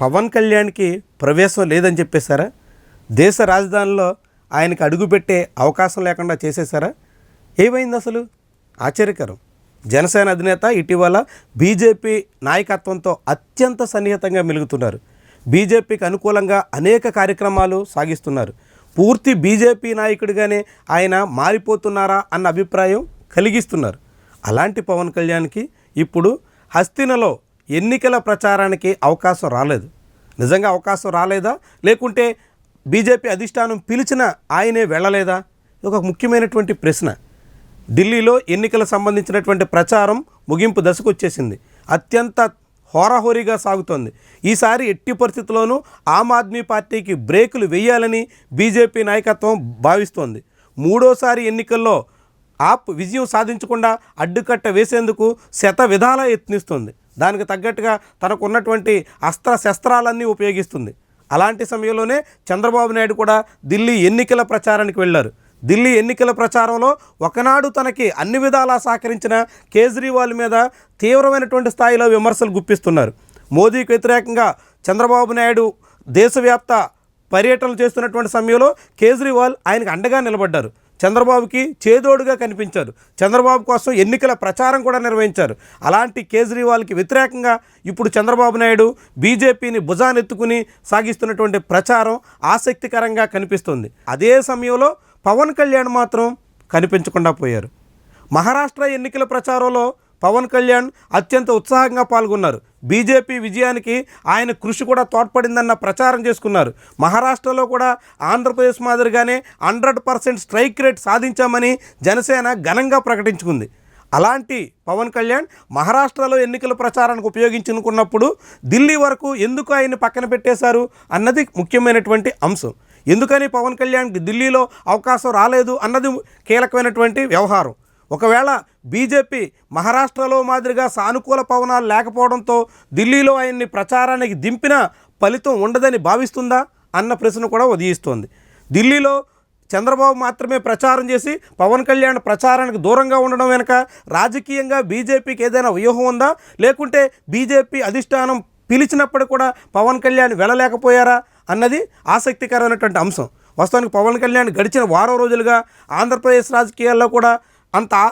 పవన్ కళ్యాణ్కి ప్రవేశం లేదని చెప్పేశారా? దేశ రాజధానిలో ఆయనకి అడుగుపెట్టే అవకాశం లేకుండా చేసేశారా? ఏమైంది అసలు? ఆశ్చర్యకరం. జనసేన అధినేత ఇటీవల బీజేపీ నాయకత్వంతో అత్యంత సన్నిహితంగా మెలుగుతున్నారు. బీజేపీకి అనుకూలంగా అనేక కార్యక్రమాలు సాగిస్తున్నారు. పూర్తి బీజేపీ నాయకుడిగానే ఆయన మారిపోతున్నారా అన్న అభిప్రాయం కలిగిస్తున్నారు. అలాంటి పవన్ కళ్యాణ్కి ఇప్పుడు హస్తినలో ఎన్నికల ప్రచారానికి అవకాశం రాలేదు. నిజంగా అవకాశం రాలేదా? లేకుంటే బీజేపీ అధిష్టానం పిలిచిన ఆయనే వెళ్ళలేదా? ఒక ముఖ్యమైనటువంటి ప్రశ్న. ఢిల్లీలో ఎన్నికల సంబంధించినటువంటి ప్రచారం ముగింపు దశకు వచ్చేసింది. అత్యంత హోరాహోరీగా సాగుతోంది. ఈసారి ఎట్టి పరిస్థితుల్లోనూ ఆమ్ ఆద్మీ పార్టీకి బ్రేకులు వేయాలని బీజేపీ నాయకత్వం భావిస్తోంది. మూడోసారి ఎన్నికల్లో ఆప్ విజయం సాధించకుండా అడ్డుకట్ట వేసేందుకు శత విధాలా యత్నిస్తుంది. దానికి తగ్గట్టుగా తనకు ఉన్నటువంటి అస్త్ర శస్త్రాలన్నీ ఉపయోగిస్తుంది. అలాంటి సమయంలోనే చంద్రబాబు నాయుడు కూడా ఢిల్లీ ఎన్నికల ప్రచారానికి వెళ్ళారు. ఢిల్లీ ఎన్నికల ప్రచారంలో ఒకనాడు తనకి అన్ని విధాలా సహకరించిన కేజ్రీవాల్ మీద తీవ్రమైనటువంటి స్థాయిలో విమర్శలు గుప్పిస్తున్నారు. మోదీకి వ్యతిరేకంగా చంద్రబాబు నాయుడు దేశవ్యాప్త పర్యటనలు చేస్తున్నటువంటి సమయంలో కేజ్రీవాల్ ఆయనకు అండగా నిలబడ్డారు. చంద్రబాబుకి చేదోడుగా కనిపించారు. చంద్రబాబు కోసం ఎన్నికల ప్రచారం కూడా నిర్వహించారు. అలాంటి కేజ్రీవాల్కి వ్యతిరేకంగా ఇప్పుడు చంద్రబాబు నాయుడు బీజేపీని భుజానెత్తుకుని సాగిస్తున్నటువంటి ప్రచారం ఆసక్తికరంగా కనిపిస్తుంది. అదే సమయంలో పవన్ కళ్యాణ్ మాత్రం కనిపించకుండా పోయారు. మహారాష్ట్ర ఎన్నికల ప్రచారంలో పవన్ కళ్యాణ్ అత్యంత ఉత్సాహంగా పాల్గొన్నారు. బీజేపీ విజయానికి ఆయన కృషి కూడా తోడ్పడిందన్న ప్రచారం చేసుకున్నారు. మహారాష్ట్రలో కూడా ఆంధ్రప్రదేశ్ మాదిరిగానే హండ్రెడ్ పర్సెంట్ స్ట్రైక్ రేట్ సాధించామని జనసేన ఘనంగా ప్రకటించుకుంది. అలాంటి పవన్ కళ్యాణ్ మహారాష్ట్రలో ఎన్నికల ప్రచారానికి ఉపయోగించుకున్నప్పుడు ఢిల్లీ వరకు ఎందుకు ఆయన్ని పక్కన పెట్టేశారు అన్నది ముఖ్యమైనటువంటి అంశం. ఎందుకని పవన్ కళ్యాణ్కి ఢిల్లీలో అవకాశం రాలేదు అన్నది కీలకమైనటువంటి వ్యవహారం. ఒకవేళ బీజేపీ మహారాష్ట్రలో మాదిరిగా సానుకూల పవనాలు లేకపోవడంతో ఢిల్లీలో ఆయన్ని ప్రచారానికి దింపిన ఫలితం ఉండదని భావిస్తుందా అన్న ప్రశ్న కూడా ఉదయిస్తోంది. ఢిల్లీలో చంద్రబాబు మాత్రమే ప్రచారం చేసి పవన్ కళ్యాణ్ ప్రచారానికి దూరంగా ఉండడం వెనుక రాజకీయంగా బీజేపీకి ఏదైనా వ్యూహం ఉందా? లేకుంటే బీజేపీ అధిష్టానం పిలిచినప్పుడు కూడా పవన్ కళ్యాణ్ వెళ్ళలేకపోయారా? అన్నది ఆసక్తికరమైనటువంటి అంశం. వస్తానికి పవన్ కళ్యాణ్ గడిచిన వారం రోజులుగా ఆంధ్రప్రదేశ్ రాజకీయాల్లో కూడా అంత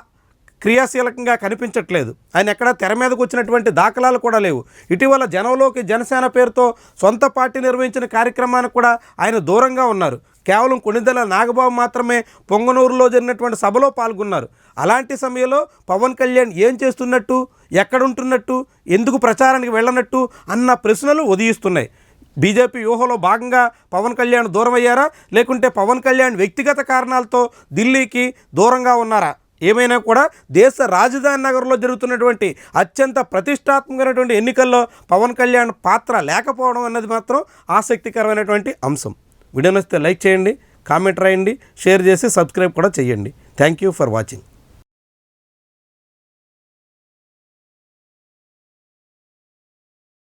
క్రియాశీలకంగా కనిపించట్లేదు. ఆయన ఎక్కడ తెర మీదకు వచ్చినటువంటి దాఖలాలు కూడా లేవు. ఇటీవల జనంలోకి జనసేన పేరుతో సొంత పార్టీ నిర్వహించిన కార్యక్రమానికి కూడా ఆయన దూరంగా ఉన్నారు. కేవలం కొణిదెల నాగబాబు మాత్రమే పొంగనూరులో జరిగినటువంటి సభలో పాల్గొన్నారు. అలాంటి సమయంలో పవన్ కళ్యాణ్ ఏం చేస్తున్నట్టు ఎక్కడుంటున్నట్టు ఎందుకు ప్రచారానికి వెళ్ళనట్టు అన్న ప్రశ్నలు ఉదయిస్తున్నాయి. బీజేపీ వ్యూహంలో భాగంగా పవన్ కళ్యాణ్ దూరం అయ్యారా లేకుంటే పవన్ కళ్యాణ్ వ్యక్తిగత కారణాలతో ఢిల్లీకి దూరంగా ఉన్నారా? ఏమైనా కూడా దేశ రాజధాని నగరంలో జరుగుతున్నటువంటి అత్యంత ప్రతిష్టాత్మకమైనటువంటి ఎన్నికల్లో పవన్ కళ్యాణ్ పాత్ర లేకపోవడం అన్నది మాత్రం ఆసక్తికరమైనటువంటి అంశం. వీడియో నచ్చితే లైక్ చేయండి కామెంట్ రాయండి షేర్ చేసి సబ్స్క్రైబ్ కూడా చేయండి. Thank you for watching